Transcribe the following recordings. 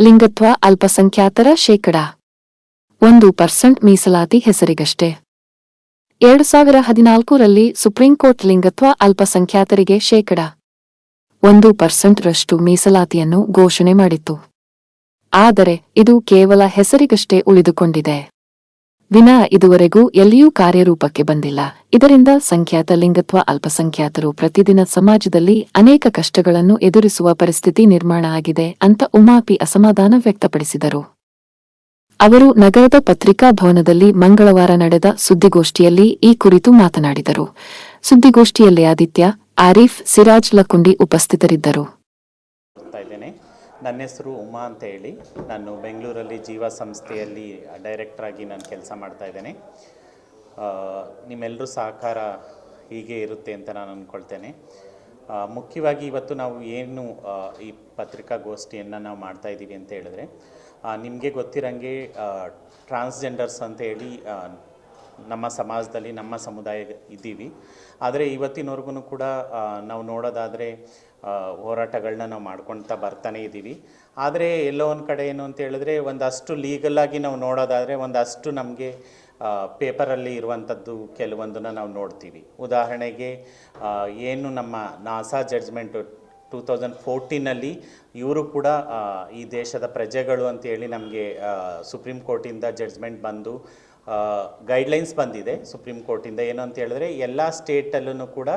ಲಿಂಗತ್ವ ಅಲ್ಪಸಂಖ್ಯಾತರ ಶೇಕಡ. ಒಂದು ಪರ್ಸೆಂಟ್ ಮೀಸಲಾತಿ ಹೆಸರಿಗಷ್ಟೇ. ಎರಡು ಸಾವಿರ ಹದಿನಾಲ್ಕರಲ್ಲಿ ಸುಪ್ರೀಂಕೋರ್ಟ್ ಲಿಂಗತ್ವ ಅಲ್ಪಸಂಖ್ಯಾತರಿಗೆ ಶೇಕಡ. ಒಂದು ಪರ್ಸೆಂಟ್ ರಷ್ಟು ಮೀಸಲಾತಿಯನ್ನು ಘೋಷಣೆ ಮಾಡಿತ್ತು. ಆದರೆ ಇದು ಕೇವಲ ಹೆಸರಿಗಷ್ಟೇ ಉಳಿದುಕೊಂಡಿದೆ. ವಿನಾ ಇದುವರೆಗೂ ಎಲ್ಲಿಯೂ ಕಾರ್ಯರೂಪಕ್ಕೆ ಬಂದಿಲ್ಲ. ಇದರಿಂದ ಸಂಖ್ಯಾತ ಲಿಂಗತ್ವ ಅಲ್ಪಸಂಖ್ಯಾತರು ಪ್ರತಿದಿನ ಸಮಾಜದಲ್ಲಿ ಅನೇಕ ಕಷ್ಟಗಳನ್ನು ಎದುರಿಸುವ ಪರಿಸ್ಥಿತಿ ನಿರ್ಮಾಣ ಆಗಿದೆ ಅಂತ ಉಮಾಪಿ ಅಸಮಾಧಾನ ವ್ಯಕ್ತಪಡಿಸಿದರು. ಅವರು ನಗರದ ಪತ್ರಿಕಾ ಭವನದಲ್ಲಿ ಮಂಗಳವಾರ ನಡೆದ ಸುದ್ದಿಗೋಷ್ಠಿಯಲ್ಲಿ ಈ ಕುರಿತು ಮಾತನಾಡಿದರು. ಸುದ್ದಿಗೋಷ್ಠಿಯಲ್ಲಿ ಆದಿತ್ಯ, ಆರೀಫ್, ಸಿರಾಜ್ ಲಕುಂಡಿ ಉಪಸ್ಥಿತರಿದ್ದರು. ನನ್ನ ಹೆಸರು ಉಮಾ ಅಂತ ಹೇಳಿ. ನಾನು ಬೆಂಗಳೂರಲ್ಲಿ ಜೀವ ಸಂಸ್ಥೆಯಲ್ಲಿ ಡೈರೆಕ್ಟ್ರಾಗಿ ನಾನು ಕೆಲಸ ಮಾಡ್ತಾ ಇದ್ದೇನೆ. ನಿಮ್ಮೆಲ್ಲರೂ ಸಹಕಾರ ಹೀಗೆ ಇರುತ್ತೆ ಅಂತ ನಾನು ಅಂದ್ಕೊಳ್ತೇನೆ ಮುಖ್ಯವಾಗಿ ಇವತ್ತು ನಾವು ಏನು ಈ ಪತ್ರಿಕಾಗೋಷ್ಠಿಯನ್ನು ನಾವು ಮಾಡ್ತಾ ಇದ್ದೀವಿ ಅಂತ ಹೇಳಿದ್ರೆ ನಿಮಗೆ ಗೊತ್ತಿರಂಗೆ ಟ್ರಾನ್ಸ್ಜೆಂಡರ್ಸ್ ಅಂತ ಹೇಳಿ ನಮ್ಮ ಸಮಾಜದಲ್ಲಿ ನಮ್ಮ ಸಮುದಾಯ ಇದ್ದೀವಿ. ಆದರೆ ಇವತ್ತಿನವರೆಗೂ ಕೂಡ ನಾವು ನೋಡೋದಾದರೆ ಹೋರಾಟಗಳನ್ನ ನಾವು ಮಾಡ್ಕೊಳ್ತಾ ಬರ್ತಾನೆ ಇದ್ದೀವಿ ಆದರೆ ಎಲ್ಲೋ ಒಂದು ಕಡೆ ಏನು ಅಂತ ಹೇಳಿದ್ರೆ ಒಂದಷ್ಟು ಲೀಗಲಾಗಿ ನಾವು ನೋಡೋದಾದರೆ ಒಂದಷ್ಟು ನಮಗೆ ಪೇಪರಲ್ಲಿ ಇರುವಂಥದ್ದು ಕೆಲವೊಂದನ್ನು ನಾವು ನೋಡ್ತೀವಿ. ಉದಾಹರಣೆಗೆ ಏನು ನಮ್ಮ ನಾಸಾ ಜಡ್ಜ್ಮೆಂಟು ಟೂ ತೌಸಂಡ್ ಫೋರ್ಟೀನಲ್ಲಿ ಇವರು ಕೂಡ ಈ ದೇಶದ ಪ್ರಜೆಗಳು ಅಂತೇಳಿ ನಮಗೆ ಸುಪ್ರೀಂ ಕೋರ್ಟಿಂದ ಜಡ್ಜ್ಮೆಂಟ್ ಬಂದು ಗೈಡ್ಲೈನ್ಸ್ ಬಂದಿದೆ ಸುಪ್ರೀಂ ಕೋರ್ಟಿಂದ ಏನು ಅಂತ ಹೇಳಿದ್ರೆ, ಎಲ್ಲ ಸ್ಟೇಟಲ್ಲೂ ಕೂಡ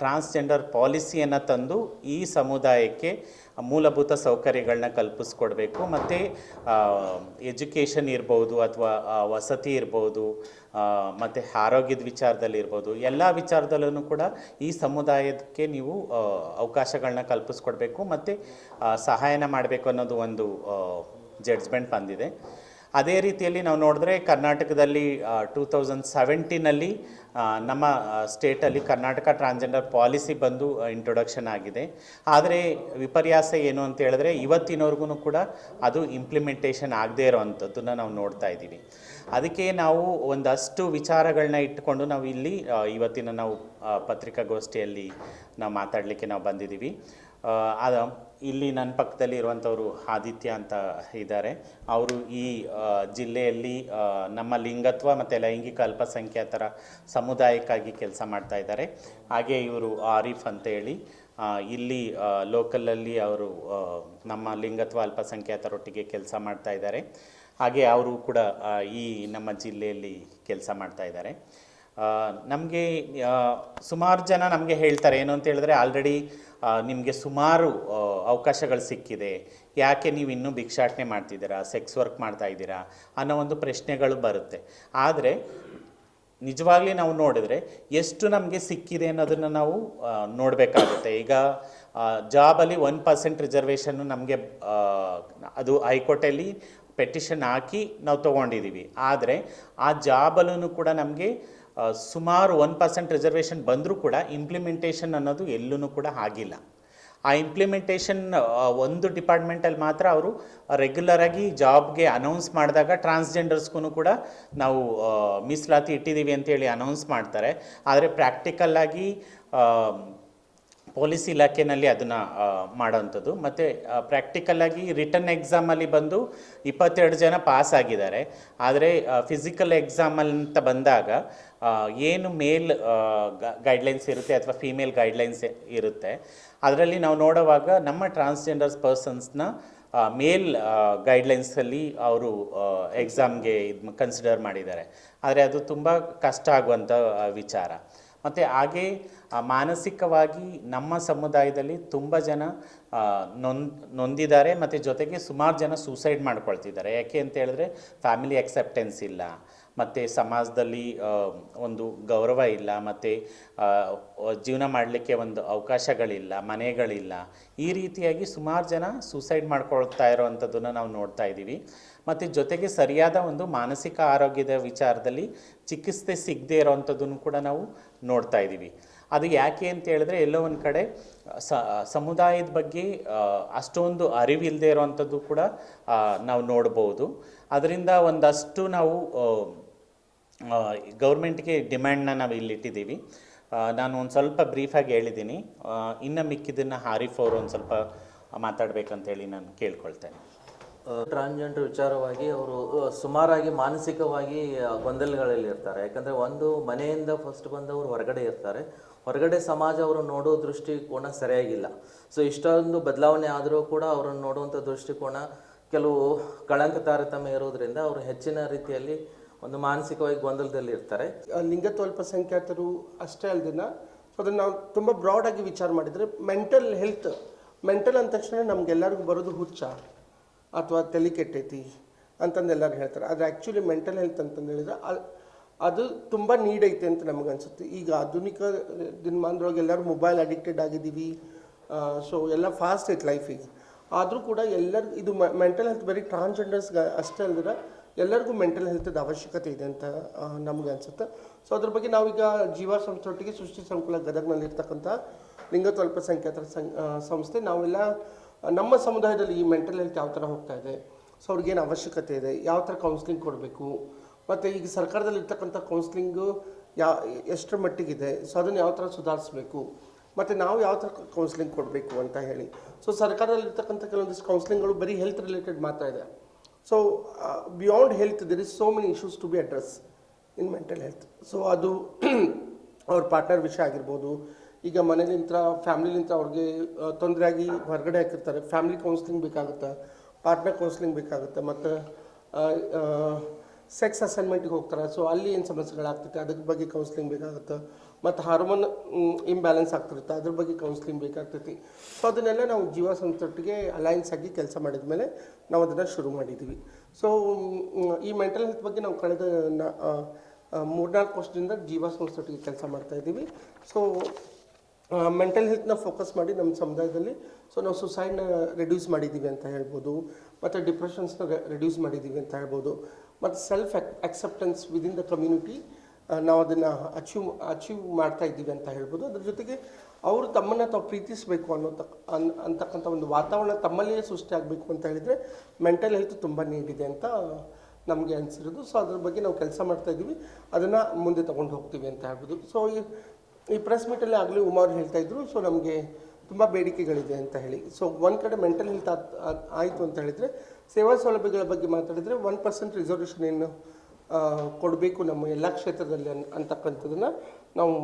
ಟ್ರಾನ್ಸ್ಜೆಂಡರ್ ಪಾಲಿಸಿಯನ್ನು ತಂದು ಈ ಸಮುದಾಯಕ್ಕೆ ಮೂಲಭೂತ ಸೌಕರ್ಯಗಳನ್ನ ಕಲ್ಪಿಸ್ಕೊಡ್ಬೇಕು. ಮತ್ತು ಎಜುಕೇಷನ್ ಇರ್ಬೋದು ಅಥವಾ ವಸತಿ ಇರ್ಬೋದು ಮತ್ತು ಆರೋಗ್ಯದ ವಿಚಾರದಲ್ಲಿ ಇರ್ಬೋದು. ಎಲ್ಲ ವಿಚಾರದಲ್ಲೂ ಕೂಡ ಈ ಸಮುದಾಯಕ್ಕೆ ನೀವು ಅವಕಾಶಗಳನ್ನ ಕಲ್ಪಿಸ್ಕೊಡ್ಬೇಕು. ಮತ್ತು ಸಹಾಯನ ಮಾಡಬೇಕು ಅನ್ನೋದು ಒಂದು ಜಡ್ಜ್ಮೆಂಟ್ ಬಂದಿದೆ. ಅದೇ ರೀತಿಯಲ್ಲಿ ನಾವು ನೋಡಿದ್ರೆ ಕರ್ನಾಟಕದಲ್ಲಿ ಟೂ ತೌಸಂಡ್ ಸೆವೆಂಟೀನಲ್ಲಿ ನಮ್ಮ ಸ್ಟೇಟಲ್ಲಿ ಕರ್ನಾಟಕ ಟ್ರಾನ್ಸ್ಜೆಂಡರ್ ಪಾಲಿಸಿ ಬಂದು ಇಂಟ್ರೊಡಕ್ಷನ್ ಆಗಿದೆ. ಆದರೆ ವಿಪರ್ಯಾಸ ಏನು ಅಂತ ಹೇಳಿದ್ರೆ ಇವತ್ತಿನವರೆಗೂ ಕೂಡ ಅದು ಇಂಪ್ಲಿಮೆಂಟೇಷನ್ ಆಗದೇ ಇರೋವಂಥದ್ದನ್ನು ನಾವು ನೋಡ್ತಾ ಇದ್ದೀವಿ. ಅದಕ್ಕೆ ನಾವು ಒಂದಷ್ಟು ವಿಚಾರಗಳನ್ನ ಇಟ್ಕೊಂಡು ನಾವು ಇಲ್ಲಿ ಇವತ್ತಿನ ನಾವು ಪತ್ರಿಕಾಗೋಷ್ಠಿಯಲ್ಲಿ ನಾವು ಮಾತಾಡಲಿಕ್ಕೆ ನಾವು ಬಂದಿದ್ದೀವಿ. ಅದ ಇಲ್ಲಿ ನನ್ನ ಪಕ್ಕದಲ್ಲಿ ಇರುವಂಥವರು ಆದಿತ್ಯ ಅಂತ ಇದ್ದಾರೆ. ಅವರು ಈ ಜಿಲ್ಲೆಯಲ್ಲಿ ನಮ್ಮ ಲಿಂಗತ್ವ ಮತ್ತು ಲೈಂಗಿಕ ಅಲ್ಪಸಂಖ್ಯಾತರ ಸಮುದಾಯಕ್ಕಾಗಿ ಕೆಲಸ ಮಾಡ್ತಾ ಇದ್ದಾರೆ. ಹಾಗೆ ಇವರು ಆರಿಫ್ ಅಂತ ಹೇಳಿ ಆ, ಇಲ್ಲಿ ಲೋಕಲಲ್ಲಿ ಅವರು ನಮ್ಮ ಲಿಂಗತ್ವ ಅಲ್ಪಸಂಖ್ಯಾತರೊಟ್ಟಿಗೆ ಕೆಲಸ ಮಾಡ್ತಾ ಇದ್ದಾರೆ. ಹಾಗೆ ಅವರು ಕೂಡ ಈ ನಮ್ಮ ಜಿಲ್ಲೆಯಲ್ಲಿ ಕೆಲಸ ಮಾಡ್ತಾ ಇದ್ದಾರೆ. ನಮಗೆ ಸುಮಾರು ಜನ ನಮಗೆ ಹೇಳ್ತಾರೆ, ಏನು ಅಂತ ಹೇಳಿದ್ರೆ ಆಲ್ರೆಡಿ ನಿಮಗೆ ಸುಮಾರು ಅವಕಾಶಗಳು ಸಿಕ್ಕಿದೆ. ಯಾಕೆ ನೀವು ಇನ್ನೂ ಭಿಕ್ಷಾಟನೆ ಮಾಡ್ತಿದ್ದೀರಾ ಸೆಕ್ಸ್ ವರ್ಕ್ ಮಾಡ್ತಾ ಇದ್ದೀರಾ ಅನ್ನೋ ಒಂದು ಪ್ರಶ್ನೆಗಳು ಬರುತ್ತೆ. ಆದರೆ, ನಿಜವಾಗ್ಲಿ ನಾವು ನೋಡಿದ್ರೆ ಎಷ್ಟು ನಮಗೆ ಸಿಕ್ಕಿದೆ ಅನ್ನೋದನ್ನು ನಾವು ನೋಡಬೇಕಾಗುತ್ತೆ. ಈಗ ಜಾಬಲ್ಲಿ ಒನ್ ಪರ್ಸೆಂಟ್ ರಿಸರ್ವೇಷನ್ನು ನಮಗೆ ಅದು ಹೈಕೋರ್ಟಲ್ಲಿ ಪೆಟಿಷನ್ ಹಾಕಿ ನಾವು ತೊಗೊಂಡಿದ್ದೀವಿ. ಆದರೆ, ಆ ಜಾಬಲ್ಲೂ ಕೂಡ ನಮಗೆ ಸುಮಾರು ಒನ್ ಪರ್ಸೆಂಟ್ ರಿಸರ್ವೇಷನ್ ಬಂದರೂ ಕೂಡ ಇಂಪ್ಲಿಮೆಂಟೇಷನ್ ಅನ್ನೋದು ಎಲ್ಲೂ ಕೂಡ ಆಗಿಲ್ಲ. ಆ ಇಂಪ್ಲಿಮೆಂಟೇಷನ್ ಒಂದು ಡಿಪಾರ್ಟ್ಮೆಂಟಲ್ಲಿ ಮಾತ್ರ ಅವರು ರೆಗ್ಯುಲರಾಗಿ ಜಾಬ್ಗೆ ಅನೌನ್ಸ್ ಮಾಡಿದಾಗ ಟ್ರಾನ್ಸ್ಜೆಂಡರ್ಸ್ಗೂ ಕೂಡ ನಾವು ಮೀಸಲಾತಿ ಇಟ್ಟಿದ್ದೀವಿ ಅಂತೇಳಿ ಅನೌನ್ಸ್ ಮಾಡ್ತಾರೆ. ಆದರೆ ಪ್ರಾಕ್ಟಿಕಲ್ಲಾಗಿ ಪೊಲೀಸ್ ಇಲಾಖೆಯಲ್ಲಿ ಅದನ್ನು ಮಾಡೋವಂಥದ್ದು ಮತ್ತು ಪ್ರಾಕ್ಟಿಕಲ್ಲಾಗಿ ರಿಟರ್ನ್ ಎಕ್ಸಾಮಲ್ಲಿ ಬಂದು ಇಪ್ಪತ್ತೆರಡು ಜನ ಪಾಸ್ ಆಗಿದ್ದಾರೆ. ಆದರೆ ಫಿಸಿಕಲ್ ಎಕ್ಸಾಮಲ್ ಅಂತ ಬಂದಾಗ ಏನು ಮೇಲ್ ಗೈಡ್ಲೈನ್ಸ್ ಇರುತ್ತೆ ಅಥವಾ ಫೀಮೇಲ್ ಗೈಡ್ಲೈನ್ಸ್ ಇರುತ್ತೆ. ಅದರಲ್ಲಿ ನಾವು ನೋಡುವಾಗ ನಮ್ಮ ಟ್ರಾನ್ಸ್ಜೆಂಡರ್ಸ್ ಪರ್ಸನ್ಸ್ನ ಮೇಲ್ ಗೈಡ್ಲೈನ್ಸಲ್ಲಿ ಅವರು ಎಕ್ಸಾಮ್ಗೆ ಇದು ಕನ್ಸಿಡರ್ ಮಾಡಿದ್ದಾರೆ. ಆದರೆ ಅದು ತುಂಬ ಕಷ್ಟ ಆಗುವಂಥ ವಿಚಾರ. ಮತ್ತು ಹಾಗೆ ಮಾನಸಿಕವಾಗಿ ನಮ್ಮ ಸಮುದಾಯದಲ್ಲಿ ತುಂಬ ಜನ ನೊಂದ್ ನೊಂದಿದ್ದಾರೆ, ಮತ್ತು ಜೊತೆಗೆ ಸುಮಾರು ಜನ ಸೂಸೈಡ್ ಮಾಡ್ಕೊಳ್ತಿದ್ದಾರೆ. ಯಾಕೆ ಅಂತ ಹೇಳಿದ್ರೆ ಫ್ಯಾಮಿಲಿ ಅಕ್ಸೆಪ್ಟೆನ್ಸ್ ಇಲ್ಲ. ಮತ್ತು ಸಮಾಜದಲ್ಲಿ ಒಂದು ಗೌರವ ಇಲ್ಲ, ಮತ್ತು ಜೀವನ ಮಾಡಲಿಕ್ಕೆ ಒಂದು ಅವಕಾಶಗಳಿಲ್ಲ, ಮನೆಗಳಿಲ್ಲ, ಈ ರೀತಿಯಾಗಿ ಸುಮಾರು ಜನ ಸೂಸೈಡ್ ಮಾಡ್ಕೊಳ್ತಾ ಇರೋವಂಥದ್ದನ್ನು ನಾವು ನೋಡ್ತಾ ಇದ್ದೀವಿ. ಮತ್ತು ಜೊತೆಗೆ ಸರಿಯಾದ ಒಂದು ಮಾನಸಿಕ ಆರೋಗ್ಯದ ವಿಚಾರದಲ್ಲಿ ಚಿಕಿತ್ಸೆ ಸಿಗದೇ ಇರೋವಂಥದ್ದನ್ನು ಕೂಡ ನಾವು ನೋಡ್ತಾ ಇದ್ದೀವಿ. ಅದು ಯಾಕೆ ಅಂತ ಹೇಳಿದ್ರೆ ಎಲ್ಲೋ ಒಂದು ಕಡೆ ಸಮುದಾಯದ ಬಗ್ಗೆ ಅಷ್ಟೊಂದು ಅರಿವಿಲ್ಲದೆ ಇರೋವಂಥದ್ದು ಕೂಡ ನಾವು ನೋಡ್ಬೋದು. ಅದರಿಂದ ಒಂದಷ್ಟು ನಾವು ಗೌರ್ಮೆಂಟ್ಗೆ ಡಿಮ್ಯಾಂಡ್ನ ನಾವು ಇಲ್ಲಿ ಇಟ್ಟಿದ್ದೀವಿ ನಾನು ಒಂದು ಸ್ವಲ್ಪ ಬ್ರೀಫಾಗಿ ಹೇಳಿದ್ದೀನಿ. ಇನ್ನು ಮಿಕ್ಕಿದ್ದನ್ನು ಹಾರಿಫ್ ಅವರು ಒಂದು ಸ್ವಲ್ಪ ಮಾತಾಡಬೇಕಂತೇಳಿ ನಾನು ಕೇಳ್ಕೊಳ್ತೇನೆ. ಟ್ರಾನ್ಸ್ಜೆಂಡರ್ ವಿಚಾರವಾಗಿ ಅವರು ಸುಮಾರಾಗಿ ಮಾನಸಿಕವಾಗಿ ಗೊಂದಲಗಳಲ್ಲಿ ಇರ್ತಾರೆ. ಯಾಕಂದರೆ ಒಂದು ಮನೆಯಿಂದ ಫಸ್ಟ್ ಬಂದವರು ಹೊರಗಡೆ ಇರ್ತಾರೆ. ಹೊರಗಡೆ ಸಮಾಜ ಅವರು ನೋಡೋ ದೃಷ್ಟಿಕೋನ ಸರಿಯಾಗಿಲ್ಲ. ಸೊ ಇಷ್ಟೊಂದು ಬದಲಾವಣೆ ಆದರೂ ಕೂಡ ಅವರನ್ನು ನೋಡುವಂಥ ದೃಷ್ಟಿಕೋನ ಕೆಲವು ಕಳಂಕ ತಾರತಮ್ಯ ಇರೋದರಿಂದ ಅವರು ಹೆಚ್ಚಿನ ರೀತಿಯಲ್ಲಿ ಒಂದು ಮಾನಸಿಕವಾಗಿ ಗೊಂದಲದಲ್ಲಿ ಇರ್ತಾರೆ. ಲಿಂಗತ್ವ ಅಲ್ಪಸಂಖ್ಯಾತರು ಅಷ್ಟೇ ಅಲ್ದಿನ, ಸೊ ಅದನ್ನು ನಾವು ತುಂಬ ಬ್ರಾಡಾಗಿ ವಿಚಾರ ಮಾಡಿದರೆ ಮೆಂಟಲ್ ಹೆಲ್ತ್ ಮೆಂಟಲ್ ಅಂದ ತಕ್ಷಣ ನಮ್ಗೆಲ್ಲರಿಗೂ ಬರೋದು ಹುಚ್ಚ ಅಥವಾ ತಲೆ ಕೆಟ್ಟೈತಿ ಅಂತಂದು ಎಲ್ಲರೂ ಹೇಳ್ತಾರೆ. ಆದರೆ ಆ್ಯಕ್ಚುಲಿ ಮೆಂಟಲ್ ಹೆಲ್ತ್ ಅಂತಂದು ಹೇಳಿದ್ರೆ ಅದು ತುಂಬ ನೀಡ್ ಐತೆ ಅಂತ ನಮಗೆ ಅನ್ಸುತ್ತೆ. ಈಗ ಆಧುನಿಕ ದಿನಮಾನದೊಳಗೆ ಎಲ್ಲರೂ ಮೊಬೈಲ್ ಅಡಿಕ್ಟೆಡ್ ಆಗಿದ್ದೀವಿ ಸೊ ಎಲ್ಲ ಫಾಸ್ಟ್ ಐತೆ ಲೈಫಿಗೆ ಆದರೂ ಕೂಡ ಎಲ್ಲರಿಗೂ ಇದು ಮೆಂಟಲ್ ಹೆಲ್ತ್ ಬರೀ ಟ್ರಾನ್ಸ್ಜೆಂಡರ್ಸ್ಗೆ ಅಷ್ಟೇ ಅಲ್ದಿರ ಎಲ್ಲರಿಗೂ ಮೆಂಟಲ್ ಹೆಲ್ತ್ದ ಅವಶ್ಯಕತೆ ಇದೆ ಅಂತ ನಮಗೆ ಅನ್ಸುತ್ತೆ. ಸೊ ಅದ್ರ ಬಗ್ಗೆ ನಾವೀಗ ಜೀವ ಸಂಸ್ಥೆಯೊಟ್ಟಿಗೆ ಸೃಷ್ಟಿ ಸಂಕುಲ ಗದಗ್ನಲ್ಲಿ ಇರ್ತಕ್ಕಂಥ ಲಿಂಗತ್ವ ಅಲ್ಪಸಂಖ್ಯಾತರ ಸಂ ಸಂಸ್ಥೆ, ನಾವೆಲ್ಲ, ನಮ್ಮ ಸಮುದಾಯದಲ್ಲಿ ಈ ಮೆಂಟಲ್ ಹೆಲ್ತ್ ಯಾವ ಥರ ಹೋಗ್ತಾ ಇದೆ, ಸೊ ಅವ್ರಿಗೇನು ಅವಶ್ಯಕತೆ ಇದೆ, ಯಾವ ಥರ ಕೌನ್ಸ್ಲಿಂಗ್ ಕೊಡಬೇಕು, ಮತ್ತು ಈಗ ಸರ್ಕಾರದಲ್ಲಿ ಇರ್ತಕ್ಕಂಥ ಕೌನ್ಸ್ಲಿಂಗು ಯಾ, ಎಷ್ಟರ ಮಟ್ಟಿಗಿದೆ, ಸೊ, ಅದನ್ನು ಯಾವ ಥರ ಸುಧಾರಿಸಬೇಕು, ಮತ್ತು ನಾವು ಯಾವ ಥರ ಕೌನ್ಸ್ಲಿಂಗ್ ಕೊಡಬೇಕು ಅಂತ ಹೇಳಿ. ಸೊ ಸರ್ಕಾರದಲ್ಲಿರ್ತಕ್ಕಂಥ ಕೆಲವೊಂದಿಷ್ಟು ಕೌನ್ಸ್ಲಿಂಗ್ಗಳು ಬರೀ ಹೆಲ್ತ್ ರಿಲೇಟೆಡ್ ಮಾತ್ರ ಇದೆ. So beyond health there is so many issues to be address in mental health so ಅದು ಅವ್ರ ಪಾರ್ಟ್ನರ್ ವಿಷಯ ಆಗಿರ್ಬೋದು. ಈಗ ಮನೇಲಿಂತ ಫ್ಯಾಮ್ಲಿಲಿಂತ ಅವ್ರಿಗೆ ತೊಂದರೆ ಆಗಿ ಹೊರಗಡೆ ಹಾಕಿರ್ತಾರೆ. ಫ್ಯಾಮಿಲಿ ಕೌನ್ಸ್ಲಿಂಗ್ ಬೇಕಾಗುತ್ತೆ ಪಾರ್ಟ್ನರ್ ಕೌನ್ಸ್ಲಿಂಗ್ ಬೇಕಾಗುತ್ತೆ, ಮತ್ತು ಸೆಕ್ಸ್ ಅಸೈನ್ಮೆಂಟಿಗೆ ಹೋಗ್ತಾರೆ. ಸೊ ಅಲ್ಲಿ ಏನು ಸಮಸ್ಯೆಗಳಾಗ್ತೈತೆ, ಅದಕ್ಕೆ ಬಗ್ಗೆ ಕೌನ್ಸ್ಲಿಂಗ್ ಬೇಕಾಗುತ್ತೆ. ಮತ್ತು ಹಾರ್ಮೋನ್ ಇಂಬ್ಯಾಲೆನ್ಸ್ ಆಗ್ತಿರುತ್ತೆ. ಅದ್ರ ಬಗ್ಗೆ ಕೌನ್ಸಿಲಿಂಗ್ ಬೇಕಾಗ್ತೈತಿ. ಸೊ ಅದನ್ನೆಲ್ಲ ನಾವು ಜೀವ ಸಂಸ್ಥೆಗೆ ಅಲೈನ್ಸ್ ಆಗಿ ಕೆಲಸ ಮಾಡಿದ ಮೇಲೆ ನಾವು ಅದನ್ನು ಶುರು ಮಾಡಿದ್ದೀವಿ ಸೊ ಈ ಮೆಂಟಲ್ ಹೆಲ್ತ್ ಬಗ್ಗೆ ನಾವು ಕಳೆದ ಮೂರ್ನಾಲ್ಕು ವರ್ಷದಿಂದ ಜೀವ ಸಂಸ್ಥೆಗೆ ಕೆಲಸ ಮಾಡ್ತಾ ಇದ್ದೀವಿ ಸೊ ಮೆಂಟಲ್ ಹೆಲ್ತ್ನ ಫೋಕಸ್ ಮಾಡಿ ನಮ್ಮ ಸಮುದಾಯದಲ್ಲಿ. ಸೊ ನಾವು ಸುಸೈಡ್ನ ರೆಡ್ಯೂಸ್ ಮಾಡಿದ್ದೀವಿ ಅಂತ ಹೇಳ್ಬೋದು. ಮತ್ತು ಡಿಪ್ರೆಷನ್ಸ್ನ ರೆಡ್ಯೂಸ್ ಮಾಡಿದ್ದೀವಿ ಅಂತ ಹೇಳ್ಬೋದು. ಮತ್ತು self acceptance within the community ನಾವು ಅದನ್ನು ಅಚೀವ್ ಅಚೀವ್ ಮಾಡ್ತಾ ಇದ್ದೀವಿ ಅಂತ ಹೇಳ್ಬೋದು. ಅದ್ರ ಜೊತೆಗೆ ಅವರು ತಮ್ಮನ್ನು ತಾವು ಪ್ರೀತಿಸಬೇಕು ಅನ್ನೋ ತಕ್ ಅನ್, ಅಂತಕ್ಕಂಥ ಒಂದು ವಾತಾವರಣ ತಮ್ಮಲ್ಲಿಯೇ ಸೃಷ್ಟಿ ಆಗಬೇಕು ಅಂತ ಹೇಳಿದರೆ ಮೆಂಟಲ್ ಹೆಲ್ತ್ ತುಂಬ ನೀಡಿದೆ ಅಂತ ನಮಗೆ ಅನಿಸಿರೋದು. ಸೊ ಅದ್ರ ಬಗ್ಗೆ ನಾವು ಕೆಲಸ ಮಾಡ್ತಾ ಇದ್ದೀವಿ. ಅದನ್ನು ಮುಂದೆ ತೊಗೊಂಡು ಹೋಗ್ತೀವಿ ಅಂತ ಹೇಳ್ಬೋದು. ಸೊ ಈ ಈ ಪ್ರೆಸ್ ಮೀಟಲ್ಲಿ ಆಗಲೇ ಅವ್ರು ಹೇಳ್ತಾ ಇದ್ರು. ಸೊ ನಮಗೆ ತುಂಬ ಬೇಡಿಕೆಗಳಿದೆ ಅಂತ ಹೇಳಿ. ಸೊ ಒಂದು ಕಡೆ ಮೆಂಟಲ್ ಹೆಲ್ತ್ ಆಯಿತು ಅಂತ ಹೇಳಿದರೆ ಸೇವಾ ಸೌಲಭ್ಯಗಳ ಬಗ್ಗೆ ಮಾತಾಡಿದರೆ ಒನ್ ಪರ್ಸೆಂಟ್ ರಿಸರ್ವೇಷನ್ ಏನು ಕೊಡಬೇಕು ನಮ್ಮ ಎಲ್ಲ ಕ್ಷೇತ್ರದಲ್ಲಿ ಅನ್ ಅಂತಕ್ಕಂಥದ್ದನ್ನು ನಾವು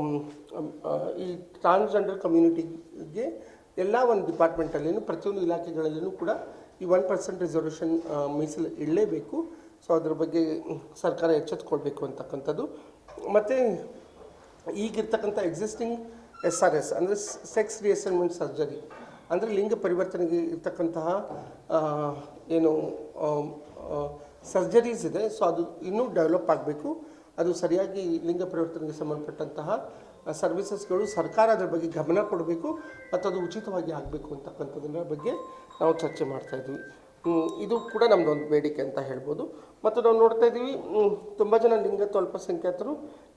ಈ ಟ್ರಾನ್ಸ್ಜೆಂಡರ್ ಕಮ್ಯುನಿಟಿಗೆ ಎಲ್ಲ ಒಂದು ಡಿಪಾರ್ಟ್ಮೆಂಟಲ್ಲಿನೂ ಪ್ರತಿಯೊಂದು ಇಲಾಖೆಗಳಲ್ಲಿನೂ ಕೂಡ ಈ ಒನ್ ಪರ್ಸೆಂಟ್ ರಿಸರ್ವೇಷನ್ ಮೀಸಲು ಇಡಲೇಬೇಕು. ಸೊ ಅದ್ರ ಬಗ್ಗೆ ಸರ್ಕಾರ ಎಚ್ಚೆತ್ಕೊಳ್ಬೇಕು ಅಂತಕ್ಕಂಥದ್ದು. ಮತ್ತು ಈಗಿರ್ತಕ್ಕಂಥ ಎಕ್ಸಿಸ್ಟಿಂಗ್ ಎಸ್ ಆರ್ ಎಸ್ ಅಂದರೆ ಸೆಕ್ಸ್ ರಿಯಸೈನ್ಮೆಂಟ್ ಸರ್ಜರಿ ಅಂದರೆ ಲಿಂಗ ಪರಿವರ್ತನೆಗೆ ಇರ್ತಕ್ಕಂತಹ ಏನು ಸರ್ಜರೀಸ್ ಇದೆ ಸೊ ಅದು ಇನ್ನೂ ಡೆವಲಪ್ ಆಗಬೇಕು. ಅದು ಸರಿಯಾಗಿ ಲಿಂಗ ಪರಿವರ್ತನೆಗೆ ಸಂಬಂಧಪಟ್ಟಂತಹ ಸರ್ವಿಸಸ್ಗಳು ಸರ್ಕಾರ ಅದರ ಬಗ್ಗೆ ಗಮನ ಕೊಡಬೇಕು ಮತ್ತು ಅದು ಉಚಿತವಾಗಿ ಆಗಬೇಕು ಅಂತಕ್ಕಂಥದ್ರ ಬಗ್ಗೆ ನಾವು ಚರ್ಚೆ ಮಾಡ್ತಾ ಇದ್ವಿ. ಇದು ಕೂಡ ನಮ್ಮದು ಒಂದು ಬೇಡಿಕೆ ಅಂತ ಹೇಳ್ಬೋದು. ಮತ್ತು ನಾವು ನೋಡ್ತಾ ಇದ್ದೀವಿ ತುಂಬ ಜನ ಲಿಂಗತ್ವ ಅಲ್ಪಸಂಖ್ಯಾತರು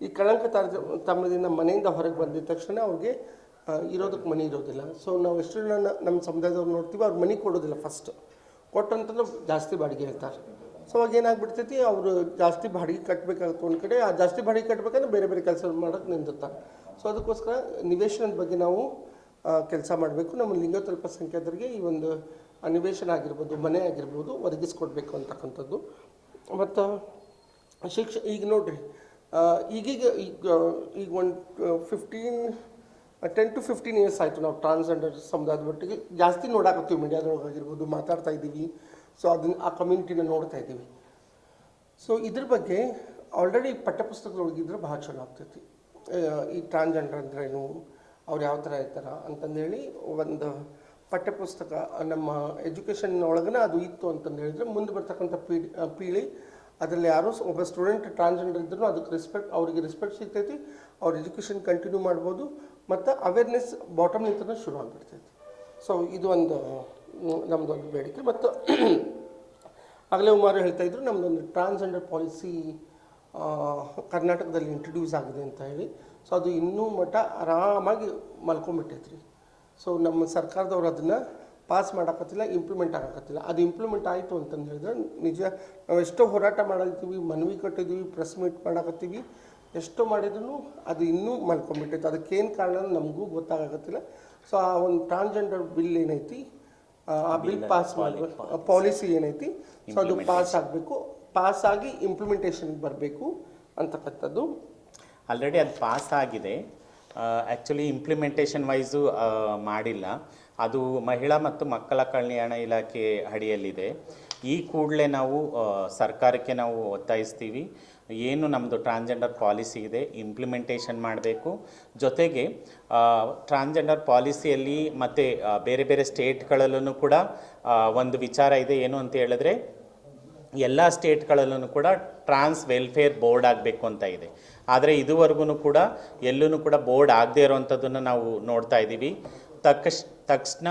ಈ ಕಳಂಕ ತಮ್ಮದಿಂದ ಮನೆಯಿಂದ ಹೊರಗೆ ಬಂದಿದ ತಕ್ಷಣ ಅವ್ರಿಗೆ ಇರೋದಕ್ಕೆ ಮನೆ ಇರೋದಿಲ್ಲ. ಸೊ ನಾವು ಎಷ್ಟು ಜನ ನಮ್ಮ ಸಮುದಾಯದವ್ರು ನೋಡ್ತೀವಿ ಅವ್ರು ಮನೆ ಕೊಡೋದಿಲ್ಲ ಫಸ್ಟ್ ಕೊಟ್ಟಂತಂದ್ರೆ ಜಾಸ್ತಿ ಬಾಡಿಗೆ ಹೇಳ್ತಾರೆ. ಸೊ ಅವಾಗ ಏನಾಗ್ಬಿಡ್ತೈತಿ, ಅವರು ಜಾಸ್ತಿ ಬಾಡಿಗೆ ಕಟ್ಟಬೇಕಾಗುತ್ತೆ ಒಂದು ಕಡೆ, ಆ ಜಾಸ್ತಿ ಬಾಡಿಗೆ ಕಟ್ಟಬೇಕಂದ್ರೆ ಬೇರೆ ಬೇರೆ ಕೆಲಸ ಮಾಡೋಕ್ಕೆ ನಿಂದಿರ್ತಾರೆ ಸೊ ಅದಕ್ಕೋಸ್ಕರ ನಿವೇಶನದ ಬಗ್ಗೆ ನಾವು ಕೆಲಸ ಮಾಡಬೇಕು. ನಮ್ಮ ಲಿಂಗತ್ವ ಅಲ್ಪಸಂಖ್ಯಾತರಿಗೆ ಈ ಒಂದು ನಿವೇಶನ ಆಗಿರ್ಬೋದು, ಮನೆ ಆಗಿರ್ಬೋದು ಒದಗಿಸ್ಕೊಡ್ಬೇಕು ಅಂತಕ್ಕಂಥದ್ದು. ಮತ್ತು, ಶಿಕ್ಷ, ಈಗ ನೋಡಿರಿ ಈಗೀಗ ಈಗ ಈಗ ಒಂದು fifteen ten to fifteen years ಆಯಿತು ನಾವು ಟ್ರಾನ್ಸ್ಜೆಂಡರ್ ಸಮುದಾಯದ ಒಟ್ಟಿಗೆ ಜಾಸ್ತಿ ನೋಡಾಕತ್ತೀವಿ ಮೀಡಿಯಾದೊಳಗಾಗಿರ್ಬೋದು, ಮಾತಾಡ್ತಾ ಇದ್ದೀವಿ. ಸೊ ಅದನ್ನ ಆ ಕಮ್ಯುನಿಟಿನ ನೋಡ್ತಾ ಇದ್ದೀವಿ. ಸೊ ಇದ್ರ ಬಗ್ಗೆ ಆಲ್ರೆಡಿ ಪಠ್ಯಪುಸ್ತಕದೊಳಗಿದ್ರೆ ಭಾಳ ಚಲೋ ಆಗ್ತೈತಿ. ಈ ಟ್ರಾನ್ಸ್ಜೆಂಡರ್ ಅಂದ್ರೇನು ಅವ್ರು ಯಾವ ಥರ ಇರ್ತಾರ ಅಂತಂದೇಳಿ ಒಂದು ಪಠ್ಯಪುಸ್ತಕ ನಮ್ಮ ಎಜುಕೇಷನ್ ಒಳಗನ ಅದು ಇತ್ತು ಅಂತಂದು ಹೇಳಿದ್ರೆ ಮುಂದೆ ಬರ್ತಕ್ಕಂಥ ಪೀಳಿ ಪೀಳಿ, ಅದರಲ್ಲಿ ಯಾರೋ ಒಬ್ಬ ಸ್ಟೂಡೆಂಟ್ ಟ್ರಾನ್ಸ್ಜೆಂಡರ್ ಇದ್ರೂ ಅದಕ್ಕೆ ರೆಸ್ಪೆಕ್ಟ್ ಅವರಿಗೆ ರೆಸ್ಪೆಕ್ಟ್ ಸಿಗ್ತೈತಿ, ಅವ್ರ ಎಜುಕೇಷನ್ ಕಂಟಿನ್ಯೂ ಮಾಡ್ಬೋದು, ಮತ್ತು ಅವೇರ್ನೆಸ್ ಬಾಟಮ್ ನಿಂತನೇ ಶುರು ಆಗಿಬಿಡ್ತೈತಿ. ಸೊ ಇದು ಒಂದು ನಮ್ಮದೊಂದು ಬೇಡಿಕೆ. ಮತ್ತು ಆಗಲೇ ಉಮಾರು ಹೇಳ್ತಾ ಇದ್ರು ನಮ್ಮದೊಂದು ಟ್ರಾನ್ಸ್ಜೆಂಡರ್ ಪಾಲಿಸಿ ಕರ್ನಾಟಕದಲ್ಲಿ ಇಂಟ್ರಡ್ಯೂಸ್ ಆಗಿದೆ ಅಂತ ಹೇಳಿ. ಸೊ ಅದು ಇನ್ನೂ ಮಟ್ಟ ಆರಾಮಾಗಿ ಮಲ್ಕೊಂಬಿಟ್ಟೈತ್ರಿ ಸೊ ನಮ್ಮ ಸರ್ಕಾರದವ್ರು ಅದನ್ನು ಪಾಸ್ ಮಾಡೋಕ್ಕತ್ತಿಲ್ಲ ಇಂಪ್ಲಿಮೆಂಟ್ ಆಗಕತ್ತಿಲ್ಲ. ಅದು ಇಂಪ್ಲಿಮೆಂಟ್ ಆಯಿತು ಅಂತಂದು ಹೇಳಿದ್ರೆ, ನಿಜ, ನಾವು ಎಷ್ಟೋ ಹೋರಾಟ ಮಾಡತ್ತೀವಿ ಮನವಿ ಕಟ್ಟಿದ್ದೀವಿ ಪ್ರೆಸ್ ಮೀಟ್ ಮಾಡಕತ್ತೀವಿ, ಎಷ್ಟೋ ಮಾಡಿದ್ರು ಅದು ಇನ್ನೂ ಮಲ್ಕೊಂಬಿಟ್ಟೈತೆ ಅದಕ್ಕೇನು ಕಾರಣ ನಮಗೂ ಗೊತ್ತಾಗತ್ತಿಲ್ಲ ಸೊ ಆ ಒಂದು ಟ್ರಾನ್ಸ್ಜೆಂಡರ್ ಬಿಲ್ ಏನೈತಿ ಆ ಬಿಲ್ ಪಾಸ್ ಮಾಡಬೇಕು ಪಾಲಿಸಿ ಏನೈತಿ? ಸೊ ಅದು ಪಾಸ್ ಆಗಬೇಕು. ಪಾಸ್ ಆಗಿ ಇಂಪ್ಲಿಮೆಂಟೇಷನ್ಗೆ ಬರಬೇಕು ಅಂತಕ್ಕಂಥದ್ದು. ಆಲ್ರೆಡಿ ಅದು ಪಾಸ್ ಆಗಿದೆ. ಆ್ಯಕ್ಚುಲಿ ಇಂಪ್ಲಿಮೆಂಟೇಷನ್ ವೈಸು ಮಾಡಿಲ್ಲ. ಅದು ಮಹಿಳಾ ಮತ್ತು ಮಕ್ಕಳ ಕಲ್ಯಾಣ ಇಲಾಖೆ ಅಡಿಯಲ್ಲಿದೆ. ಈ ಕೂಡಲೇ ನಾವು ಸರ್ಕಾರಕ್ಕೆ ನಾವು ಒತ್ತಾಯಿಸ್ತೀವಿ. ಏನು ನಮ್ಮದು ಟ್ರಾನ್ಸ್ಜೆಂಡರ್ ಪಾಲಿಸಿ ಇದೆ ಇಂಪ್ಲಿಮೆಂಟೇಷನ್ ಮಾಡಬೇಕು. ಜೊತೆಗೆ ಟ್ರಾನ್ಸ್ಜೆಂಡರ್ ಪಾಲಿಸಿಯಲ್ಲಿ ಮತ್ತು ಬೇರೆ ಬೇರೆ ಸ್ಟೇಟ್ಗಳಲ್ಲೂ ಕೂಡ ಒಂದು ವಿಚಾರ ಇದೆ. ಏನು ಅಂತ ಹೇಳಿದ್ರೆ, ಎಲ್ಲ ಸ್ಟೇಟ್ಗಳಲ್ಲೂ ಕೂಡ ಟ್ರಾನ್ಸ್ ವೆಲ್ಫೇರ್ ಬೋರ್ಡ್ ಆಗಬೇಕು ಅಂತ ಇದೆ. ಆದರೆ ಇದುವರೆಗೂ ಕೂಡ ಎಲ್ಲೂ ಕೂಡ ಬೋರ್ಡ್ ಆಗದೇ ಇರೋವಂಥದ್ದನ್ನು ನಾವು ನೋಡ್ತಾ ಇದ್ದೀವಿ ತಕ್ಷ ತಕ್ಷಣ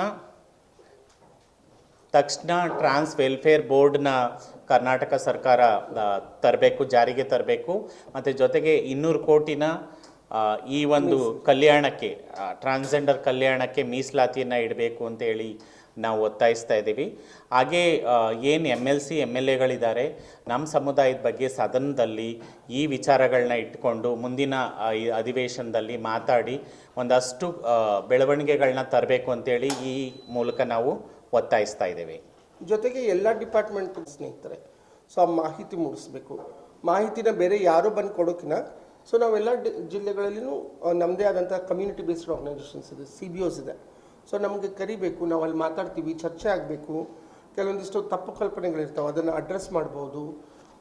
ತಕ್ಷಣ ಟ್ರಾನ್ಸ್ ವೆಲ್ಫೇರ್ ಬೋರ್ಡ್ನ ಕರ್ನಾಟಕ ಸರ್ಕಾರ ತರಬೇಕು, ಜಾರಿಗೆ ತರಬೇಕು. ಮತ್ತು ಜೊತೆಗೆ ಇನ್ನೂರು ಕೋಟಿನ ಈ ಒಂದು ಕಲ್ಯಾಣಕ್ಕೆ ಟ್ರಾನ್ಸ್ಜೆಂಡರ್ ಕಲ್ಯಾಣಕ್ಕೆ ಮೀಸಲಾತಿಯನ್ನು ಇಡಬೇಕು ಅಂತ ಹೇಳಿ ನಾವು ಒತ್ತಾಯಿಸ್ತಾ ಇದ್ದೀವಿ. ಹಾಗೇ ಏನು M L C M L ಎಗಳಿದ್ದಾರೆ, ನಮ್ಮ ಸಮುದಾಯದ ಬಗ್ಗೆ ಸದನದಲ್ಲಿ ಈ ವಿಚಾರಗಳನ್ನ ಇಟ್ಕೊಂಡು ಮುಂದಿನ ಅಧಿವೇಶನದಲ್ಲಿ ಮಾತಾಡಿ ಒಂದಷ್ಟು ಬೆಳವಣಿಗೆಗಳನ್ನ ತರಬೇಕು ಅಂತೇಳಿ ಈ ಮೂಲಕ ನಾವು ಒತ್ತಾಯಿಸ್ತಾ ಇದ್ದೇವೆ. ಜೊತೆಗೆ ಎಲ್ಲ ಡಿಪಾರ್ಟ್ಮೆಂಟ್ ಸ್ನೇಹಿತರೆ ಸೊ ಆ ಮಾಹಿತಿ ಮೂಡಿಸ್ಬೇಕು. ಮಾಹಿತಿನ ಬೇರೆ ಯಾರು ಬಂದು ಕೊಡೋಕಿನ ಸೊ ನಾವೆಲ್ಲ ಡಿ ಜಿಲ್ಲೆಗಳಲ್ಲಿನೂ ಆ, ನಮ್ಮದೇ ಆದಂಥ ಕಮ್ಯುನಿಟಿ ಬೇಸ್ಡ್ ಆರ್ಗನೈಸೇಷನ್ಸ್ ಇದೆ ಸಿ ಬಿ ಓಸ್ ಇದೆ. ಸೊ ನಮಗೆ ಕರಿಬೇಕು ನಾವು ಅಲ್ಲಿ ಮಾತಾಡ್ತೀವಿ ಚರ್ಚೆ ಆಗಬೇಕು. ಕೆಲವೊಂದಿಷ್ಟು ತಪ್ಪು ಕಲ್ಪನೆಗಳಿರ್ತಾವೆ ಅದನ್ನು ಅಡ್ರೆಸ್ ಮಾಡ್ಬೋದು.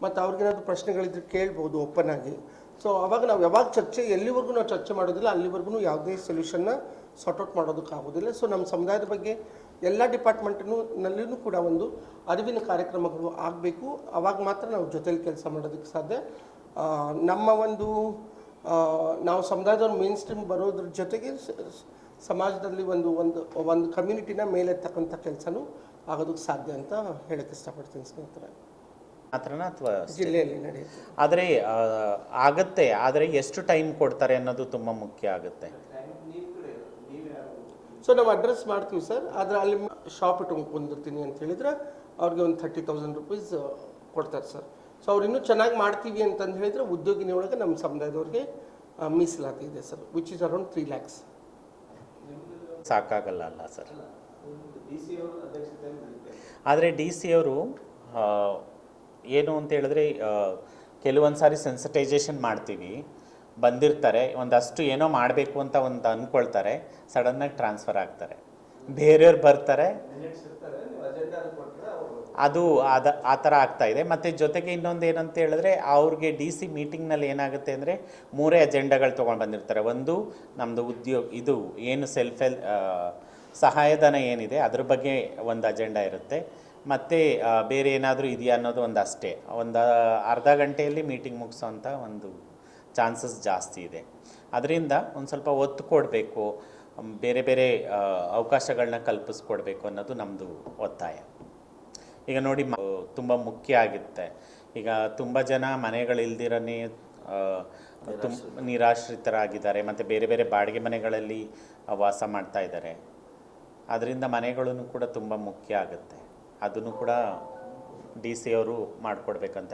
ಮತ್ತು ಅವ್ರಿಗೇನಾದ್ರು ಪ್ರಶ್ನೆಗಳಿದ್ರೆ ಕೇಳ್ಬೋದು ಓಪನ್ ಆಗಿ. ಸೊ ಅವಾಗ ನಾವು ಯಾವಾಗ ಚರ್ಚೆ ಎಲ್ಲಿವರೆಗೂ ನಾವು ಚರ್ಚೆ ಮಾಡೋದಿಲ್ಲ ಅಲ್ಲಿವರೆಗೂ ಯಾವುದೇ ಸೊಲ್ಯೂಷನ್ನ ಸಾರ್ಟ್ ಔಟ್ ಮಾಡೋದಕ್ಕಾಗೋದಿಲ್ಲ. ಸೊ ನಮ್ಮ ಸಮುದಾಯದ ಬಗ್ಗೆ ಎಲ್ಲ ಡಿಪಾರ್ಟ್ಮೆಂಟ್ನೂ ನಲ್ಲೂ ಕೂಡ ಒಂದು ಅರಿವಿನ ಕಾರ್ಯಕ್ರಮಗಳು ಆಗಬೇಕು. ಅವಾಗ ಮಾತ್ರ ನಾವು ಜೊತೆಯಲ್ಲಿ ಕೆಲಸ ಮಾಡೋದಕ್ಕೆ ಸಾಧ್ಯ. ನಮ್ಮ ಒಂದು ನಾವು ಸಮುದಾಯದವ್ರು ಮೇನ್ ಸ್ಟ್ರೀಮ್ ಬರೋದ್ರ ಜೊತೆಗೆ ಸಮಾಜದಲ್ಲಿ ಒಂದು ಒಂದು ಒಂದು ಕಮ್ಯುನಿಟಿನ ಮೇಲೆತ್ತಕ್ಕಂಥ ಕೆಲಸನೂ ಆಗೋದಕ್ಕೆ ಸಾಧ್ಯ ಅಂತ ಹೇಳಕ್ಕೆ ಇಷ್ಟಪಡ್ತೀನಿ ಸ್ನೇಹಿತರೆ. ಮಾತ್ರನ ಅಥವಾ ಜಿಲ್ಲೆಯಲ್ಲಿ ನಡೆಯುತ್ತೆ. ಆದರೆ ಆಗತ್ತೆ. ಆದರೆ ಎಷ್ಟು ಟೈಮ್ ಕೊಡ್ತಾರೆ ಅನ್ನೋದು ತುಂಬ ಮುಖ್ಯ ಆಗುತ್ತೆ. ಸೊ ನಾವು ಅಡ್ರೆಸ್ ಮಾಡ್ತೀವಿ ಸರ್ ಆದರೆ ಅಲ್ಲಿ ಶಾಪ್ ಇಟ್ಕೊಂಡು ಕುಂದಿರ್ತೀನಿ ಅಂತ ಹೇಳಿದ್ರೆ ಅವ್ರಿಗೆ ಒಂದು ಥರ್ಟಿ ತೌಸಂಡ್ ರುಪೀಸ್ ಕೊಡ್ತಾರೆ ಸರ್ ಸೊ ಅವ್ರು ಇನ್ನೂ ಚೆನ್ನಾಗಿ ಮಾಡ್ತೀವಿ ಅಂತಂದು ಹೇಳಿದ್ರೆ ಉದ್ಯೋಗಿನಿ ಒಳಗೆ ನಮ್ಮ ಸಮುದಾಯದವ್ರಿಗೆ ಮೀಸಲಾತಿ ಇದೆ sir which is around three lakhs ಸಾಕಾಗಲ್ಲ ಅಲ್ಲ ಸರ್ ಆದರೆ ಡಿ ಸಿ ಅವರು ಏನು ಅಂತ ಹೇಳಿದ್ರೆ ಕೆಲವೊಂದು ಸಾರಿ ಸೆನ್ಸಿಟೈಸೇಷನ್ ಮಾಡ್ತೀವಿ. ಬಂದಿರ್ತಾರೆ, ಒಂದಷ್ಟು ಏನೋ ಮಾಡಬೇಕು ಅಂತ ಒಂದು ಅಂದ್ಕೊಳ್ತಾರೆ ಸಡನ್ನಾಗಿ ಟ್ರಾನ್ಸ್ಫರ್ ಆಗ್ತಾರೆ. ಬೇರೆಯವ್ರು ಬರ್ತಾರೆ. ಅದು ಅದ ಆ ಥರ ಆಗ್ತಾ ಇದೆ. ಮತ್ತು ಜೊತೆಗೆ ಇನ್ನೊಂದು ಏನಂತ ಹೇಳಿದ್ರೆ, ಅವ್ರಿಗೆ ಡಿ ಸಿ ಮೀಟಿಂಗ್ನಲ್ಲಿ ಏನಾಗುತ್ತೆ ಅಂದರೆ, ಮೂರೇ ಅಜೆಂಡಾಗಳು ತೊಗೊಂಡು ಬಂದಿರ್ತಾರೆ. ಒಂದು ನಮ್ಮದು ಉದ್ಯೋಗ, ಇದು ಏನು ಸೆಲ್ಫ್ ಹೆಲ್ ಸಹಾಯಧನ ಏನಿದೆ, ಅದ್ರ ಬಗ್ಗೆ ಒಂದು ಅಜೆಂಡಾ ಇರುತ್ತೆ. ಮತ್ತು ಬೇರೆ ಏನಾದರೂ ಇದೆಯಾ ಅನ್ನೋದು ಒಂದು ಅಷ್ಟೇ. ಒಂದು ಅರ್ಧ ಗಂಟೆಯಲ್ಲಿ ಮೀಟಿಂಗ್ ಮುಗಿಸೋಂಥ ಒಂದು ಚಾನ್ಸಸ್ ಜಾಸ್ತಿ ಇದೆ. ಅದರಿಂದ ಒಂದು ಸ್ವಲ್ಪ ಒತ್ತು ಕೊಡಬೇಕು ಬೇರೆ ಬೇರೆ ಅವಕಾಶಗಳನ್ನ ಕಲ್ಪಿಸ್ಕೊಡ್ಬೇಕು ಅನ್ನೋದು ನಮ್ಮದು ಒತ್ತಾಯ. ಈಗ ನೋಡಿ ತುಂಬ ಮುಖ್ಯ ಆಗುತ್ತೆ ಈಗ ತುಂಬ ಜನ ಮನೆಗಳಿಲ್ದಿರನೇ ತುಂಬ ನಿರಾಶ್ರಿತರಾಗಿದ್ದಾರೆ. ಮತ್ತು ಬೇರೆ ಬೇರೆ ಬಾಡಿಗೆ ಮನೆಗಳಲ್ಲಿ ವಾಸ ಮಾಡ್ತಾ ಇದ್ದಾರೆ. ಅದರಿಂದ ಮನೆಗಳನ್ನು ಕೂಡ ತುಂಬ ಮುಖ್ಯ ಆಗುತ್ತೆ. ಅದನ್ನು ಕೂಡ ಡಿ ಸಿ ಅವರು ಮಾಡಿಕೊಡ್ಬೇಕಂತ